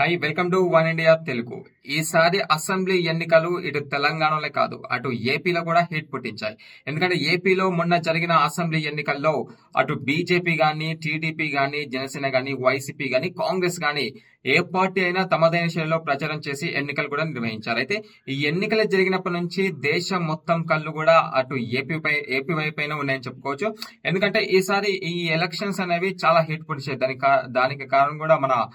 Hi welcome to one India Telugu ఈసారి assembly ఎన్నికలు ఇటు తెలంగాణలో కాదు అటు ఏపీలో కూడా హిట్ పుట్టించాయి. ఎందుకంటే ఏపీలో మొన్న జరిగిన అసెంబ్లీ ఎన్నికల్లో అటు బీజేపీ గాని టీడీపీ గాని జనసేన గాని వైసీపీ గాని కాంగ్రెస్ గాని ఏ పార్టీ అయినా తమదైన శైలిలో ప్రచారం చేసి ఎన్నికలు కూడా నిర్వహించారు. అయితే ఈ ఎన్నికలు జరిగినప్పటి నుంచి దేశం మొత్తం కళ్ళు కూడా అటు ఏపీ పై ఏపీ వైపైన ఉన్నాయని చెప్పుకోవచ్చు. ఎందుకంటే ఈసారి ఈ ఎలక్షన్స్ అనేవి చాలా హిట్ పొడిచాయి. దానికి కా- దానికి కారణం కూడా మన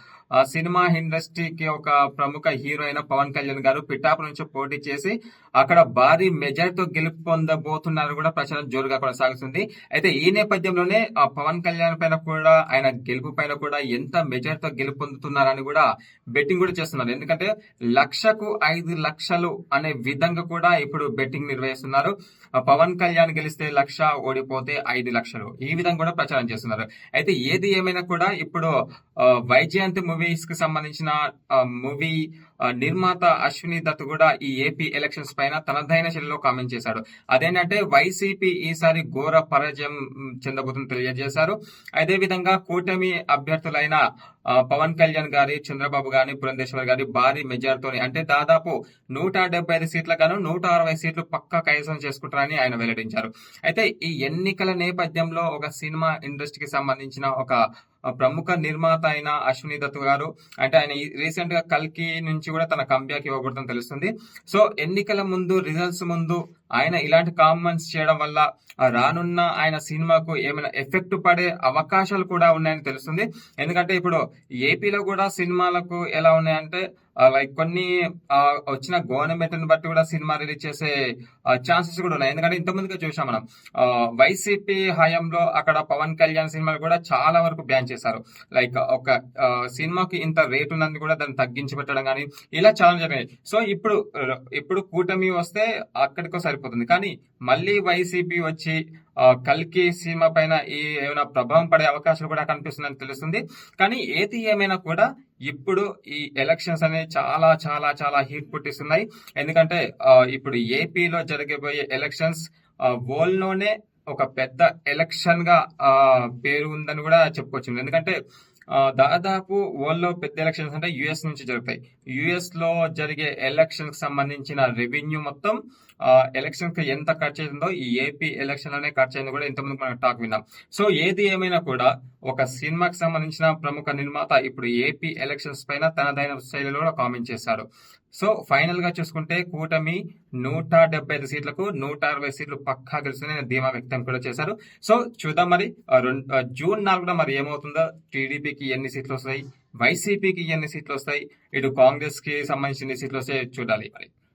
సినిమా ఇండస్ట్రీకి ఒక ప్రముఖ హీరో అయిన పవన్ కళ్యాణ్ గారు పిఠాపు నుంచి పోటీ చేసి అక్కడ భారీ మెజార్టీతో గెలుపు పొందబోతున్నారు కూడా ప్రచారం జోరుగా కొనసాగుతుంది. అయితే ఈ నేపథ్యంలోనే ఆ పవన్ కళ్యాణ్ పైన కూడా ఆయన గెలుపు పైన కూడా ఎంత మెజార్టీతో గెలుపు దాన్ని కూడా బెట్టింగ్ కూడా చేస్తున్నారు. ఎందుకంటే లక్షకు ఐదు లక్షలు అనే విధంగా కూడా ఇప్పుడు బెట్టింగ్ నిర్వహిస్తున్నారు. పవన్ కళ్యాణ్ గెలిస్తే లక్ష ఓడిపోతే ఐదు లక్షలు. ఈ విధంగా కూడా ప్రచారం చేస్తున్నారు. అయితే ఏది ఏమైనా కూడా ఇప్పుడు ఆ, వైజయంతి మూవీస్కి సంబంధించిన మూవీ నిర్మాత అశ్విని దత్ కూడా ఈ ఏపీ ఎలక్షన్స్ పైన తనదైన శైలిలో కామెంట్ చేశాడు. అదేంటంటే వైసీపీ ఈసారి ఘోర పరాజయం చెందబోతుందని తెలియజేశారు. అదే విధంగా కూటమి అభ్యర్థులైన పవన్ కళ్యాణ్ గారి చంద్రబాబు గారి పురంధేశ్వర్ గారి భారీ మెజార్తోని అంటే దాదాపు నూట డెబ్బై ఐదు సీట్ల గాను నూట అరవై సీట్లు పక్కా కైవసం చేసుకుంటారని ఆయన వెల్లడించారు. అయితే ఈ ఎన్నికల నేపథ్యంలో ఒక సినిమా ఇండస్ట్రీకి సంబంధించిన ఒక ప్రముఖ నిర్మాత అయిన అశ్విని దత్ గారు. అంటే ఆయన రీసెంట్గా కల్కి నుంచి కూడా తన కంబ్యాక్ ఇవ్వకూడదని తెలుస్తుంది. సో ఎన్నికల ముందు రిజల్ట్స్ ముందు ఆయన ఇలాంటి కామెంట్స్ చేయడం వల్ల రానున్న ఆయన సినిమాకు ఏమైనా ఎఫెక్ట్ పడే అవకాశాలు కూడా ఉన్నాయని తెలుస్తుంది. ఎందుకంటే ఇప్పుడు ఏపీలో కూడా సినిమాలకు ఎలా ఉన్నాయంటే లైక్ కొన్ని వచ్చిన గవర్నమెంట్ని బట్టి కూడా సినిమా రిలీజ్ చేసే ఛాన్సెస్ కూడా ఉన్నాయి. ఎందుకంటే ఇంతకుముందుగా చూసాం మనం వైసీపీ హయాంలో అక్కడ పవన్ కళ్యాణ్ సినిమాలు కూడా చాలా వరకు బ్యాన్ చేశారు. లైక్ ఒక సినిమాకి ఇంత రేట్ ఉన్నది కూడా దాన్ని తగ్గించి పెట్టడం కానీ ఇలా చాలా జరిగాయి సో ఇప్పుడు ఇప్పుడు కూటమి వస్తే అక్కడికో సరిపోతుంది. కానీ మళ్ళీ వైసీపీ వచ్చి కల్కి సినిమా పైన ఈ ఏమైనా ప్రభావం పడే అవకాశాలు కూడా కనిపిస్తుందని తెలుస్తుంది. కానీ ఏది ఏమైనా కూడా ఇప్పుడు ఈ ఎలక్షన్స్ అనేవి చాలా చాలా చాలా హీట్ పుట్టిస్తున్నాయి. ఎందుకంటే ఇప్పుడు ఏపీలో జరగబోయే ఎలక్షన్స్ వరల్డ్లోనే ఒక పెద్ద ఎలక్షన్గా పేరు ఉందని కూడా చెప్పుకోవచ్చు ఎందుకంటే దాదాపు వరల్డ్లో పెద్ద ఎలక్షన్స్ అంటే యుఎస్ నుంచి జరుగుతాయి. యుఎస్లో జరిగే ఎలక్షన్కి సంబంధించిన రెవెన్యూ మొత్తం ఎలక్షన్కి ఎంత ఖర్చు అయిందో ఈ ఏపీ ఎలక్షన్లోనే ఖర్చు అయింది కూడా ఇంతకుముందు మనం టాక్ విన్నాం. సో ఏది ఏమైనా కూడా ఒక సినిమాకి సంబంధించిన ప్రముఖ నిర్మాత ఇప్పుడు ఏపీ ఎలక్షన్స్ పైన తనదైన శైలిలో కూడా కామెంట్ చేశాడు సో ఫైనల్గా చూసుకుంటే కూటమి నూట డెబ్బై ఐదు సీట్లకు నూట అరవై సీట్లు పక్కా గెలుస్తుందని ధీమా వ్యక్తం కూడా చేశారు. సో చూద్దాం మరి రెండు- జూన్ నాలుగున మరి ఏమవుతుందో? టీడీపీకి ఎన్ని సీట్లు వస్తాయి? వైసీపీకి ఎన్ని సీట్లు వస్తాయి? ఇటు కాంగ్రెస్కి సంబంధించిన సీట్లు వస్తాయి చూడాలి మరి.